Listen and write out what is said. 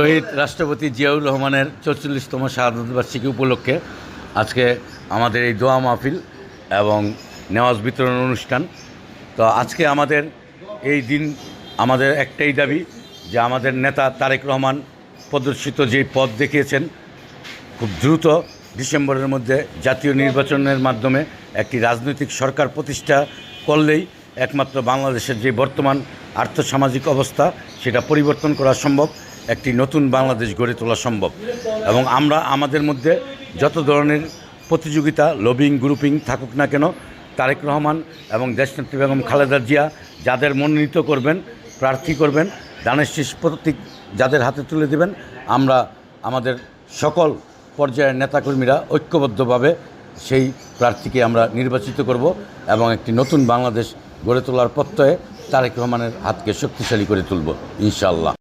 শহীদ রাষ্ট্রপতি জিয়াউর রহমানের চৌচল্লিশতম শাহাদত বার্ষিকী উপলক্ষে আজকে আমাদের এই দোয়া মাহফিল এবং নেওয়াজ বিতরণ অনুষ্ঠান। তো আজকে আমাদের এই দিন আমাদের একটাই দাবি যে আমাদের নেতা তারেক রহমান প্রদর্শিত যে পথ দেখিয়েছেন, খুব দ্রুত ডিসেম্বরের মধ্যে জাতীয় নির্বাচনের মাধ্যমে একটি রাজনৈতিক সরকার প্রতিষ্ঠা করলেই একমাত্র বাংলাদেশের যে বর্তমান আর্থসামাজিক অবস্থা, সেটা পরিবর্তন করা সম্ভব। একটি নতুন বাংলাদেশ গড়ে তোলা সম্ভব। এবং আমরা আমাদের মধ্যে যত ধরনের প্রতিযোগিতা লবিং গ্রুপিং থাকুক না কেন, তারেক রহমান এবং দেশনেত্রী বেগম খালেদা জিয়া যাদের মনোনীত করবেন, প্রার্থী করবেন, দানের শীষ প্রতীক যাদের হাতে তুলে দেবেন, আমরা আমাদের সকল পর্যায়ের নেতাকর্মীরা ঐক্যবদ্ধভাবে সেই প্রার্থীকে আমরা নির্বাচিত করব এবং একটি নতুন বাংলাদেশ গড়ে তোলার প্রত্যয়ে তারেক রহমানের হাতকে শক্তিশালী করে তুলব, ইনশাআল্লাহ।